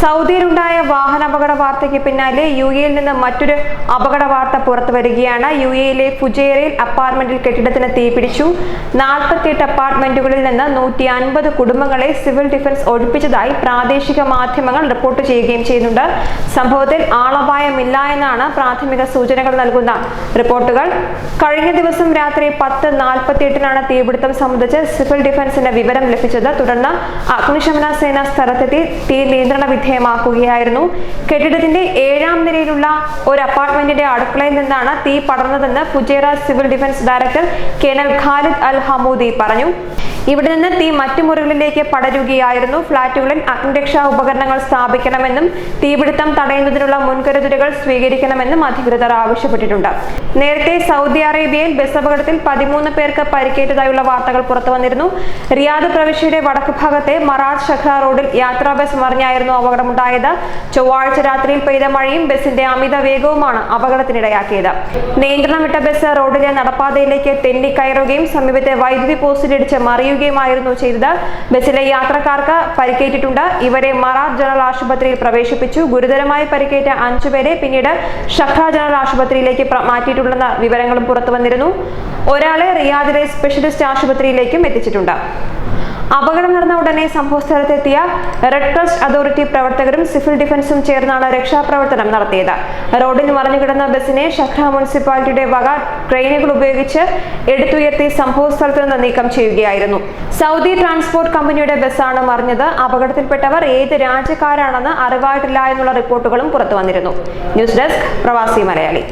സൗദിയിലുണ്ടായ വാഹനാപകട വാർത്തയ്ക്ക് പിന്നാലെ യു എയിൽ നിന്ന് മറ്റൊരു അപകട വാർത്ത പുറത്തു വരികയാണ്. യു എയിലെ ഫുജേറയിൽ അപ്പാർട്ട്മെന്റിൽ കെട്ടിടത്തിന് തീപിടിച്ചു നാൽപ്പത്തിയെട്ട് അപ്പാർട്ട്മെന്റുകളിൽ നിന്ന് നൂറ്റി അൻപത് കുടുംബങ്ങളെ സിവിൽ ഡിഫൻസ് ഒഴിപ്പിച്ചതായി പ്രാദേശിക മാധ്യമങ്ങൾ റിപ്പോർട്ട് ചെയ്യുകയും ചെയ്യുന്നുണ്ട്. സംഭവത്തിൽ ആളപായമില്ല എന്നാണ് പ്രാഥമിക സൂചനകൾ നൽകുന്ന റിപ്പോർട്ടുകൾ. കഴിഞ്ഞ ദിവസം രാത്രി പത്ത് നാൽപ്പത്തിയെട്ടിനാണ് തീപിടുത്തം സംബന്ധിച്ച് സിവിൽ ഡിഫൻസിന്റെ വിവരം ലഭിച്ചത്. തുടർന്ന് അഗ്നിശമന സേന സ്ഥലത്തെത്തി. തീ നിയന്ത്രണ വിധേയമാക്കുകയായിരുന്നു കെട്ടിടത്തിന്റെ ഏഴാം നിലയിലുള്ള ഒരു അപ്പാർട്ട്മെന്റിന്റെ അടുക്കളയിൽ നിന്നാണ് തീ പടർന്നതെന്ന് Fujairah civil defence director colonel Khalid al Hamoodi പറഞ്ഞു. ഇവിടെ നിന്ന് തീ മറ്റു മുറികളിലേക്ക് പടരുകയായിരുന്നു. ഫ്ളാറ്റുകളിൽ അഗ്നിരക്ഷാ ഉപകരണങ്ങൾ സ്ഥാപിക്കണമെന്നും തീപിടുത്തം തടയുന്നതിനുള്ള മുൻകരുതലുകൾ സ്വീകരിക്കണമെന്നും അധികൃതർ ആവശ്യപ്പെട്ടിട്ടുണ്ട്. നേരത്തെ സൗദി അറേബ്യയിൽ ബസ് അപകടത്തിൽ പതിമൂന്ന് പേർക്ക് പരിക്കേറ്റതായുള്ള വാർത്തകൾ പുറത്തുവന്നിരുന്നു റിയാദ് പ്രവിശ്യയുടെ വടക്ക് ഭാഗത്തെ മറാദ് ഷഖ്ര റോഡിൽ യാത്രാ ബസ് മറിഞ്ഞായിരുന്നു അപകടമുണ്ടായത്. ചൊവ്വാഴ്ച രാത്രിയിൽ പെയ്ത മഴയും ബസിന്റെ അമിത വേഗവുമാണ് അപകടത്തിനിടയാക്കിയത്. നിയന്ത്രണം വിട്ട ബസ് റോഡിലെ നടപ്പാതയിലേക്ക് തെന്നിക്കയറുകയും സമീപത്തെ വൈദ്യുതി പോസ്റ്റിലിടിച്ച് മറിയുകയുമായിരുന്നു ചെയ്തത്. ബസ്സിലെ യാത്രക്കാർക്ക് പരിക്കേറ്റിട്ടുണ്ട്. ഇവരെ മറാത്ത് ജനറൽ ആശുപത്രിയിൽ പ്രവേശിപ്പിച്ചു. ഗുരുതരമായി പരിക്കേറ്റ അഞ്ചുപേരെ പിന്നീട് ഷഖ്ര ജനറൽ ആശുപത്രിയിലേക്ക് മാറ്റിയിട്ടുണ്ടെന്ന വിവരങ്ങളും പുറത്തു വന്നിരുന്നു ഒരാളെ റിയാദിലെ സ്പെഷ്യലിസ്റ്റ് ആശുപത്രിയിലേക്കും എത്തിച്ചിട്ടുണ്ട്. അപകടം നടന്ന ഉടനെ സംഭവസ്ഥലത്തെത്തിയ റെഡ് ക്രോസ് അതോറിറ്റി പ്രവർത്തകരും സിവിൽ ഡിഫൻസും ചേർന്നാണ് രക്ഷാപ്രവർത്തനം നടത്തിയത്. റോഡിൽ മറിഞ്ഞുകിടന്ന ബസിനെ ഷഖ്ര മുനിസിപ്പാലിറ്റിയുടെ വക ട്രെയിനുകൾ ഉപയോഗിച്ച് എടുത്തുയർത്തി സംഭവ സ്ഥലത്ത് നിന്ന് നീക്കം ചെയ്യുകയായിരുന്നു. സൗദി ട്രാൻസ്പോർട്ട് കമ്പനിയുടെ ബസ്സാണ് മറിഞ്ഞത്. അപകടത്തിൽപ്പെട്ടവർ ഏത് രാജ്യക്കാരാണെന്ന് അറിവായിട്ടില്ല എന്നുള്ള റിപ്പോർട്ടുകളും പുറത്തു വന്നിരുന്നു ന്യൂസ് ഡെസ്ക് പ്രവാസി മലയാളി.